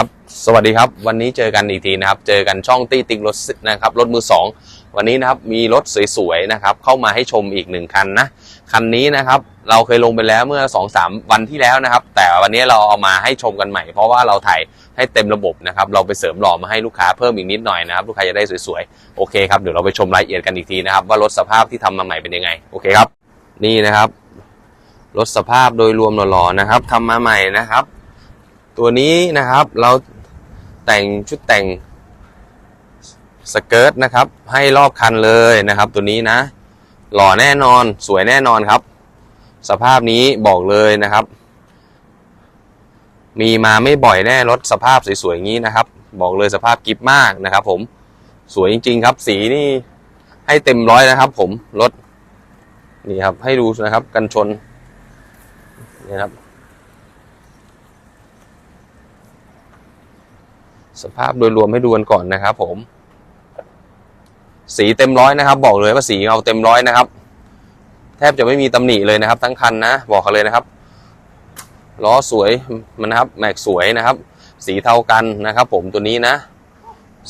ครับสวัสดีครับ วันนี้เจอกันอีกทีนะครับ เจอกันช่องตี้ติงรถนะครับรถมือสองวันนี้นะครับมีรถสวยๆนะครับเข้ามาให้ชมอีกหนึ่งคันนะคันนี้นะครับเราเคยลงไปแล้วเมื่อ2อสวันที่แล้วนะครับ แต่วันนี้เราเอามาให้ชมกันใหม่เพราะว่าเราถ่ายให้เต็มระบบนะครับเราไปเสริมหล่อมาให้ลูกค้าเพิ่มอีกนิดหน่อยนะครับลูกค้าจะได้สวยๆโอเคครับเดี๋ยวเราไปชมรายละเอียดกันอีกทีนะครับ ว่ารถสภาพที่ทำมาใหม่เป็นยังไงโอเคครับ นี่นะครับรถสภาพโดยรวมหล่อๆนะครับทำมาใหม่นะครับ ตัวนี้นะครับเราแต่งชุดแต่งสเกิร์ตนะครับ ให้รอบคันเลยนะครับ ตัวนี้นะ หล่อแน่นอนสวยแน่นอนครับ สภาพนี้บอกเลยนะครับ มีมาไม่บ่อยแน่รถสภาพสวยๆอย่างนี้นะครับ บอกเลยสภาพกิฟมากนะครับ ผมสวยจริง ๆ ครับ สีนี่ให้เต็มร้อยนะครับ ผมรถนี่ครับ ให้ดูนะครับ กันชนนี่ครับ สภาพโดยรวมให้ดูกันก่อนนะครับ ผม สีเต็มร้อยนะครับ บอกเลยว่าสีเงาเต็มร้อยนะครับ แทบจะไม่มีตำหนิเลยนะครับ ทั้งคันนะบอกกันเลยนะครับล้อสวยมันนะครับ แม็กสวยนะครับ สีเท่ากันนะครับ ผมตัวนี้นะ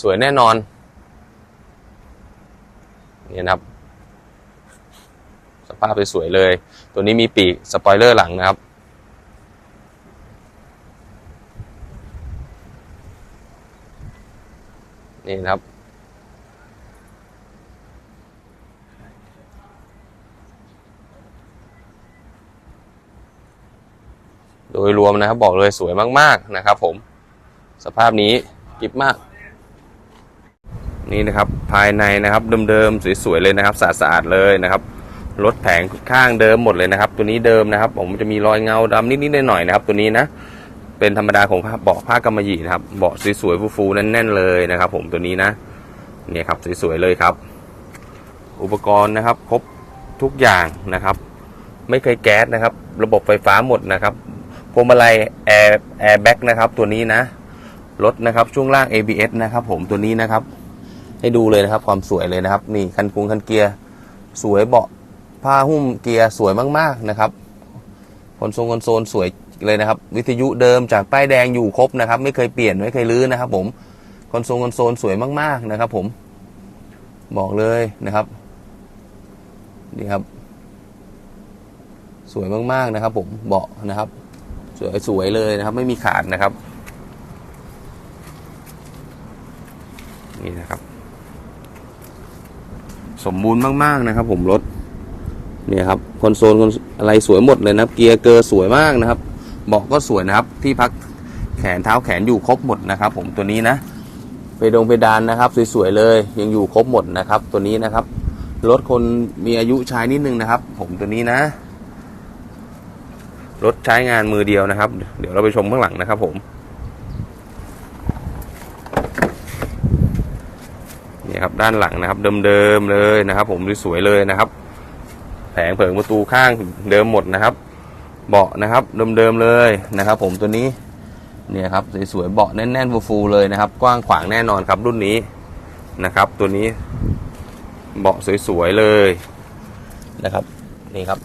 สวยแน่นอนนี่นะครับ สภาพสวยเลย ตัวนี้มีปีกสปอยเลอร์หลังนะครับ นี่ครับโดยรวมนะครับบอกเลยสวยมากๆนะครับ ผม สภาพนี้กิบมาก นี่นะครับภายในนะครับเดิมๆสวยๆเลยนะครับสะอาดๆเลยนะครับรถแผงข้างเดิมหมดเลยนะครับ ตัวนี้เดิมนะครับ ผมจะมีรอยเงาดำนิดๆหน่อยๆนะครับ ตัวนี้นะ เป็นธรรมดาของเบาะผ้ากำมะหยี่นะครับเบาะสวยๆฟูๆแน่นๆเลยนะครับ ผมตัวนี้นะเนี่ยครับสวยๆเลยครับ อุปกรณ์นะครับครบทุกอย่างนะครับ ไม่เคยแก๊สนะครับ ระบบไฟฟ้าหมดนะครับพวงมาลัยแอร์แอร์แบ็กนะครับ ตัวนี้นะรถนะครับช่วงล่าง ABS นะครับ ผมตัวนี้นะครับ ให้ดูเลยนะครับ ความสวยเลยนะครับ นี่คันพุงคันเกียร์สวยเบาะผ้าหุ้มเกียร์สวยมากๆนะครับคอนโซลคอนโซลสวย เลยนะครับ วิทยุเดิมจากป้ายแดงอยู่ครบนะครับ ไม่เคยเปลี่ยนไม่เคยลื้อนะครับ ผมคอนโซลคอนโซลสวยมากๆนะครับ ผม บอกเลยนะครับนี่ครับ สวยมากๆนะครับ ผมเบาะนะครับ สวยสวยเลยนะครับ ไม่มีขาดนะครับ นี่นะครับ สมบูรณ์มากๆนะครับ ผมรถเนี่ยครับคอนโซลคอนอะไรสวยหมดเลยนะครับ เกียร์เกอร์สวยมากนะครับ เบาะก็สวยนะครับ ที่พักแขนเท้าแขนอยู่ครบหมดนะครับ ผมตัวนี้นะไปดงเพดานนะครับ สวยๆเลยยังอยู่ครบหมดนะครับ ตัวนี้นะครับรถคนมีอายุใช้นิดนึงนะครับ ผมตัวนี้นะรถใช้งานมือเดียวนะครับ เดี๋ยวเราไปชมข้างหลังนะครับ ผมนี่ครับด้านหลังนะครับ เดิมๆเลยนะครับ ผมสวยๆเลยนะครับ แผงเผิงประตูข้างเดิมหมดนะครับ เบาะนะครับเดิมๆเลยนะครับ ผมตัวนี้เนี่ยครับสวยๆเบาะแน่นๆฟูๆเลยนะครับ กว้างขวางแน่นอนครับรุ่นนี้นะครับ ตัวนี้เบาะสวยๆเลยนะครับนี่ครับ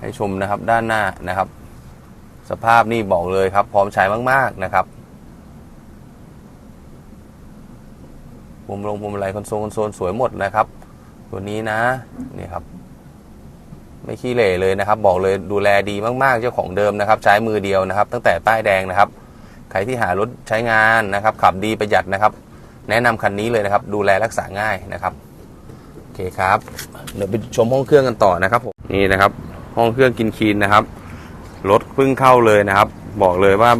ให้ชมนะครับด้านหน้านะครับ สภาพนี่บอกเลยครับ พร้อมใช้มาก ๆนะครับพวงลงพวงมาลัยคอนโซลคอนโซลสวยหมดนะครับ ตัวนี้นะนี่ครับ ไม่ขี้เหร่เลยนะครับ บอกเลยดูแลดีมากๆเจ้าของเดิมนะครับ ใช้มือเดียวนะครับ ตั้งแต่ป้ายแดงนะครับ ใครที่หารถใช้งานนะครับ ขับดีประหยัดนะครับ แนะนำคันนี้เลยนะครับ ดูแลรักษาง่ายนะครับโอเคครับ เดี๋ยวไปชมห้องเครื่องกันต่อนะครับผมนี่นะครับ ห้องเครื่องกินคีนนะครับรถเพิ่งเข้าเลยนะครับ บอกเลยว่า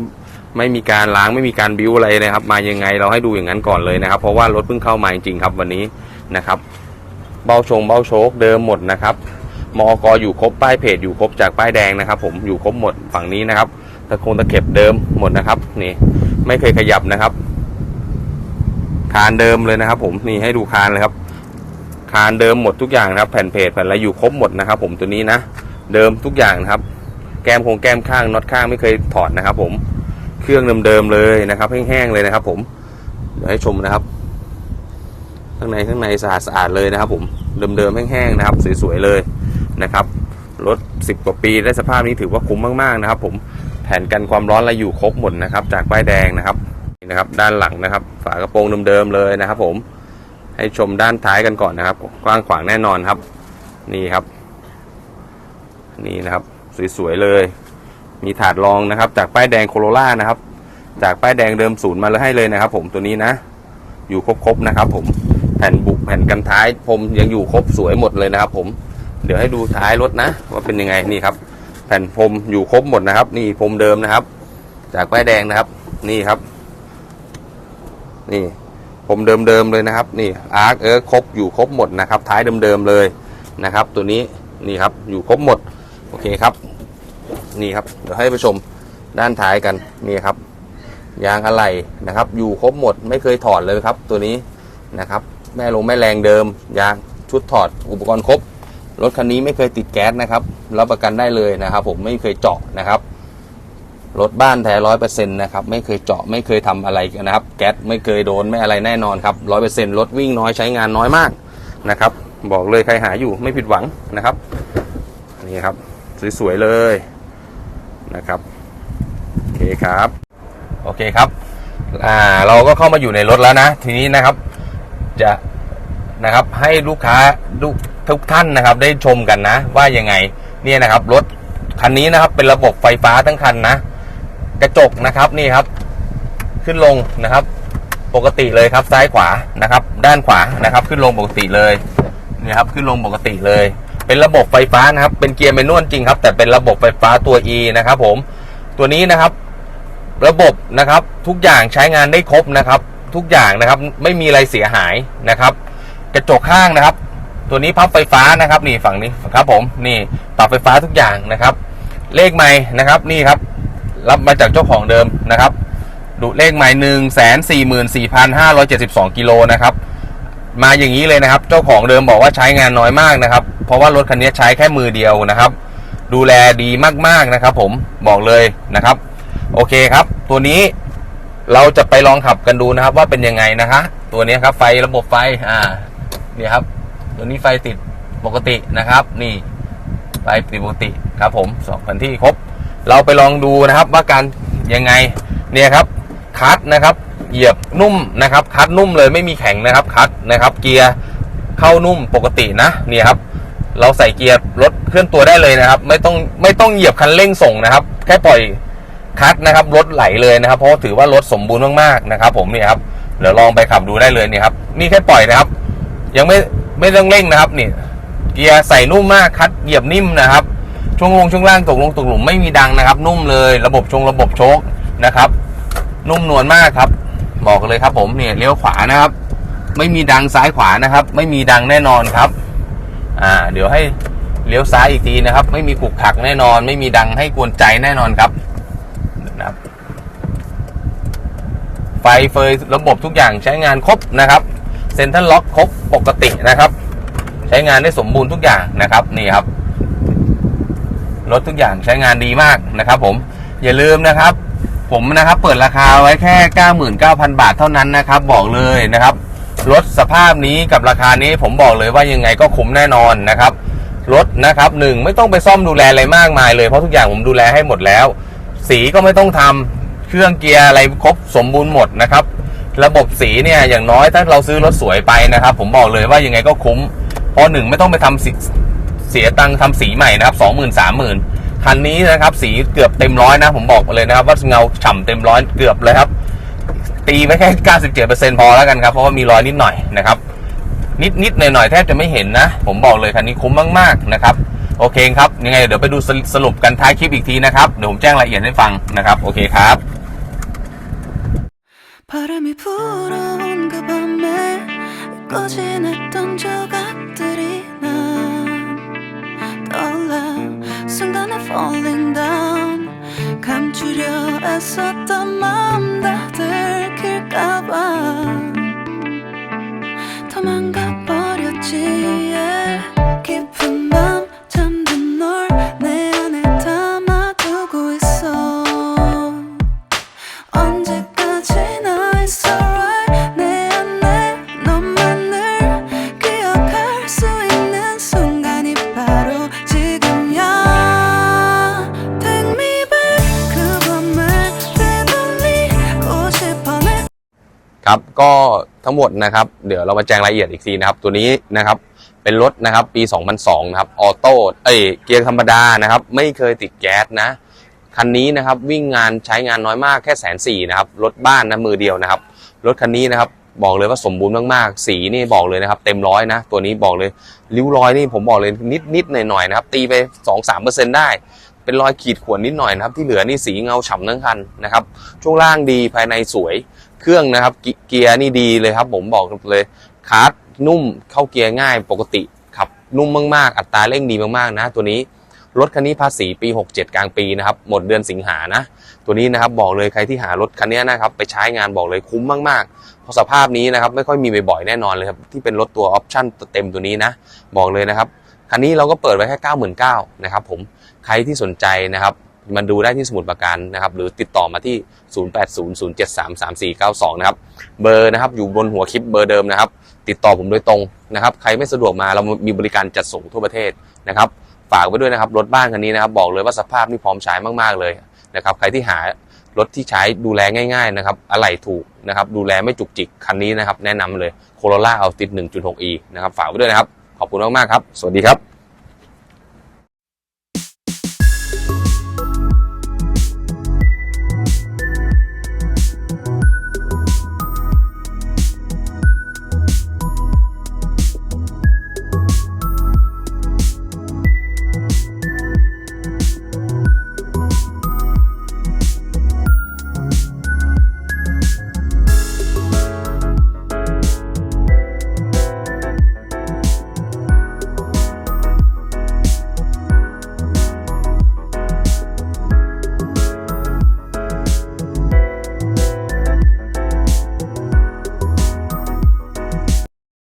ไม่มีการล้างไม่มีการบิ้วอะไรนะครับ มายังไงเราให้ดูอย่างนั้นก่อนเลยนะครับ เพราะว่ารถเพิ่งเข้ามาจริงๆครับวันนี้นะครับ เบ้าชงเบ้าโชคเดิมหมดนะครับ มอกอยู่ครบป้ายเพจอยู่ครบจากป้ายแดงนะครับ ผมอยู่ครบหมดฝั่งนี้นะครับตะโคงตะเข็บเดิมหมดนะครับ นี่ ไม่เคยขยับนะครับ คานเดิมเลยนะครับ ผมนี่ให้ดูคานเลยครับ คานเดิมหมดทุกอย่างนะครับ แผ่นเพจแผ่นอะไรอยู่ครบหมดนะครับ ผมตัวนี้นะเดิมทุกอย่างนะครับ แก้มโครงแก้มข้างน็อตข้างไม่เคยถอดนะครับ ผมเครื่องเดิมๆเลยนะครับแห้งๆเลยนะครับ ผมเดี๋ยวให้ชมนะครับ ข้างในข้างในสะอาดสะอาดเลยนะครับ ผมเดิมๆแห้งๆนะครับ สวยๆเลย นะครับรถ 10 กว่าปีได้สภาพนี้ถือว่าคุ้มมากๆนะครับ ผมแผ่นกันความร้อนอะไรอยู่ครบหมดนะครับ จากป้ายแดงนะครับนี่นะครับ ด้านหลังนะครับ ฝากระโปรงเดิมๆเลยนะครับ ผมให้ชมด้านท้ายกันก่อนนะครับ กว้างขวางแน่นอนครับ นี่ครับ นี่นะครับ สวยๆเลย มีถาดรองนะครับ จากป้ายแดงโคโรล่านะครับ จากป้ายแดงเดิมศูนย์มาเลยให้เลยนะครับ ผมตัวนี้นะ อยู่ครบๆนะครับ ผมแผ่นบุกแผ่นกันท้ายพรมยังอยู่ครบสวยหมดเลยนะครับ ผม เดี๋ยวให้ดูท้ายรถนะ ว่าเป็นยังไงนี่ครับ แผ่นพรมอยู่ครบหมดนะครับ นี่พรมเดิมนะครับ จากป้ายแดงนะครับ นี่ครับ นี่พรมเดิมๆเลยนะครับ นี่อาร์คเออครบอยู่ครบหมดนะครับ ท้ายเดิมๆเลยนะครับ ตัวนี้นี่ครับอยู่ครบหมดโอเคครับ นี่ครับ เดี๋ยวให้ไปชมด้านท้ายกันนี่ครับยางอะไหล่นะครับ อยู่ครบหมดไม่เคยถอดเลยครับ ตัวนี้นะครับ แม่ลงแม่แรงเดิมยางชุดถอดอุปกรณ์ครบ รถคันนี้ไม่เคยติดแก๊สนะครับรับประกันได้เลยนะครับ ผมไม่เคยเจาะนะครับรถบ้านแท้ร้อยเปอร์เซ็นต์นะครับไม่เคยเจาะไม่เคยทำอะไรนนะครับ แก๊สไม่เคยโดนไม่อะไรแน่นอนครับร้อยเปอร์เซ็นต์รถวิ่งน้อยใช้งานน้อยมากนะครับ บอกเลยใครหาอยู่ไม่ผิดหวังนะครับนี่ครับสวยๆเลยนะครับโอเคครับ โอเคครับอ่าเราก็เข้ามาอยู่ในรถแล้วนะ ทีนี้นะครับจะนะครับให้ลูกค้าลูก ทุกท่านนะครับ ได้ชมกันนะ ว่ายังไงเนี่ยนะครับรถคันนี้นะครับเป็นระบบไฟฟ้าทั้งคันนะ กระจกนะครับนี่ครับ ขึ้นลงนะครับ ปกติเลยครับซ้ายขวานะครับ ด้านขวานะครับ ขึ้นลงปกติเลยนี่ครับขึ้นลงปกติเลย เป็นระบบไฟฟ้านะครับ เป็นเกียร์แมนนวลจริงครับ แต่เป็นระบบไฟฟ้าตัว E นะครับ ผมตัวนี้นะครับระบบนะครับทุกอย่างใช้งานได้ครบนะครับ ทุกอย่างนะครับไม่มีอะไรเสียหายนะครับ กระจกข้างนะครับ ตัวนี้พับไฟฟ้านะครับนี่ฝั่งนี้ครับผมนี่ปรับไฟฟ้าทุกอย่างนะครับ เลขไม้นะครับนี่ครับ รับมาจากเจ้าของเดิมนะครับดูเลขไม้หนึ่งแสนสี่หมื่นสี่พันห้าร้อยเจ็ดสิบสองกิโลนะครับมาอย่างนี้เลยนะครับ เจ้าของเดิมบอกว่าใช้งานน้อยมากนะครับ เพราะว่ารถคันนี้ใช้แค่มือเดียวนะครับ ดูแลดีมากๆนะครับ ผมบอกเลยนะครับ โอเคครับ ตัวนี้เราจะไปลองขับกันดูนะครับ ว่าเป็นยังไงนะคะตัวนี้ครับไฟระบบไฟอ่าเนี่ยครับ ตัวนี้ไฟติดปกตินะครับ นี่ไฟติดปกติครับผมสองพันที่ครบ เราไปลองดูนะครับว่าการยังไงเนี่ยครับคัดนะครับเหยียบนุ่มนะครับ คัดนุ่มเลยไม่มีแข็งนะครับ คัดนะครับ เกียร์เข้านุ่มปกตินะเนี่ยครับ เราใส่เกียร์รถเคลื่อนตัวได้เลยนะครับ ไม่ต้องไม่ต้องเหยียบคันเร่งส่งนะครับ แค่ปล่อยคัดนะครับรถไหลเลยนะครับ เพราะถือว่ารถสมบูรณ์มากๆนะครับ ผมเนี่ยครับเดี๋ยวลองไปขับดูได้เลยเนี่ยครับนี่แค่ปล่อยนะครับ ยังไม่ ไม่ต้องเร่งนะครับนี่เกียร์ใส่นุ่มมากคัดเหยียบนิ่มนะครับ ช่วงลงช่วงล่างตกลงตกหลุมไม่มีดังนะครับ นุ่มเลยระบบชงระบบโชคนะครับ นุ่มนวลมากครับ บอกเลยครับผมเนี่ยเลี้ยวขวานะครับ ไม่มีดังซ้ายขวานะครับ ไม่มีดังแน่นอนครับ อ่า เดี๋ยวให้เลี้ยวซ้ายอีกทีนะครับ ไม่มีขุกขักแน่นอน ไม่มีดังให้กวนใจแน่นอนครับนะครับไฟเฟยระบบทุกอย่างใช้งานครบนะครับ ซ็นทรัลล็อกครบปกตินะครับ ใช้งานได้สมบูรณ์ทุกอย่างนะครับนี่ครับรถทุกอย่างใช้งานดีมากนะครับ ผมอย่าลืมนะครับ ผมนะครับเปิดราคาไว้แค่ 99,000 บาทเท่านั้นนะครับ บอกเลยนะครับรถสภาพนี้กับราคานี้ผมบอกเลยว่ายังไงก็คุ้มแน่นอนนะครับรถนะครับหนึ่งไม่ต้องไปซ่อมดูแลอะไรมากมายเลยเพราะทุกอย่างผมดูแลให้หมดแล้ว สีก็ไม่ต้องทำเครื่องเกียร์อะไรครบสมบูรณ์หมดนะครับ ระบบสีเนี่ยอย่างน้อยถ้าเราซื้อรถสวยไปนะครับ ผมบอกเลยว่ายังไงก็คุ้มเพราะหนึ่งไม่ต้องไปทำเสียตังค์ทำสีใหม่นะครับสองหมื่นสามหมื่นคันนี้นะครับ สีเกือบเต็มร้อยนะ ผมบอกเลยนะครับ ว่าเงาฉ่ำเต็มร้อยเกือบเลยครับ ตีไว้แค่เก้าสิบเจ็ดเปอร์เซ็นพอแล้วกันครับ เพราะว่ามีรอยนิดหน่อยนะครับ นิดนิดหน่อยหน่อยแทบจะไม่เห็นนะ ผมบอกเลยคันนี้คุ้มมากๆนะครับ โอเคครับ ยังไงเดี๋ยวไปดูสรุปกันท้ายคลิปอีกทีนะครับ เดี๋ยวผมแจ้งรายละเอียดให้ฟังนะครับ โอเคครับ 바람이 불어온 그 밤에 잊고 지냈던 조각들이 난 떠올라. 순간에 falling down. 감추려 애썼던 마음 다 들킬까봐 도망가 버렸지 ก็ทั้งหมดนะครับ เดี๋ยวเรามาแจ้งรายละเอียดอีกทีนะครับ ตัวนี้นะครับ เป็นรถนะครับ ปี 2002 นะครับ ออโต้ เอ้ย เกียร์ธรรมดานะครับ ไม่เคยติดแก๊สนะ คันนี้นะครับ วิ่งงานใช้งานน้อยมากแค่แสนสี่นะครับ รถบ้านนะมือเดียวนะครับ รถคันนี้นะครับบอกเลยว่าสมบูรณ์มากๆ สีนี่บอกเลยนะครับ เต็มร้อยนะ ตัวนี้บอกเลยริ้วรอยนี่ผมบอกเลยนิดนิดหน่อยหน่อยๆนะครับ ตีไป 2-3%ได้ เป็นรอยขีดข่วนนิดหน่อยนะครับ ที่เหลือนี่สีเงาฉ่ำทั้งคันนะครับ ช่วงล่างดีภายในสวย เครื่องนะครับ เกียร์นี่ดีเลยครับ ผมบอกเลยคาร์ดนุ่มเข้าเกียร์ง่ายปกติขับนุ่มมากๆ อัตราเร่งดีมากๆนะ ตัวนี้รถคันนี้ภาษีปี 67 กลางปีนะครับ หมดเดือนสิงหานะ ตัวนี้นะครับบอกเลยใครที่หารถคันนี้นะครับ ไปใช้งานบอกเลยคุ้มมากๆ เพราะสภาพนี้นะครับไม่ค่อยมีบ่อยๆแน่นอนเลยครับ ที่เป็นรถตัวออปชั่นเต็มตัวนี้นะ บอกเลยนะครับ คันนี้เราก็เปิดไว้แค่ 99,000นะครับผมใครที่สนใจนะครับ มันดูได้ที่สมุดประการนะครับ หรือติดต่อมาที่ 0800733492 นะครับ เบอร์นะครับอยู่บนหัวคลิปเบอร์เดิมนะครับ ติดต่อผมโดยตรงนะครับ ใครไม่สะดวกมาเรามีบริการจัดส่งทั่วประเทศนะครับ ฝากไว้ด้วยนะครับ รถบ้านคันนี้นะครับ บอกเลยว่าสภาพนี่พร้อมใช้มาก ๆ เลยนะครับ ใครที่หารถที่ใช้ดูแลง่าย ๆ นะครับ อะไหล่ถูกนะครับ ดูแลไม่จุกจิกคันนี้นะครับ แนะนำเลยโคโรล่าเอาติด 1.6e นะครับ ฝากไว้ด้วยนะครับ ขอบคุณมากๆครับ สวัสดีครับ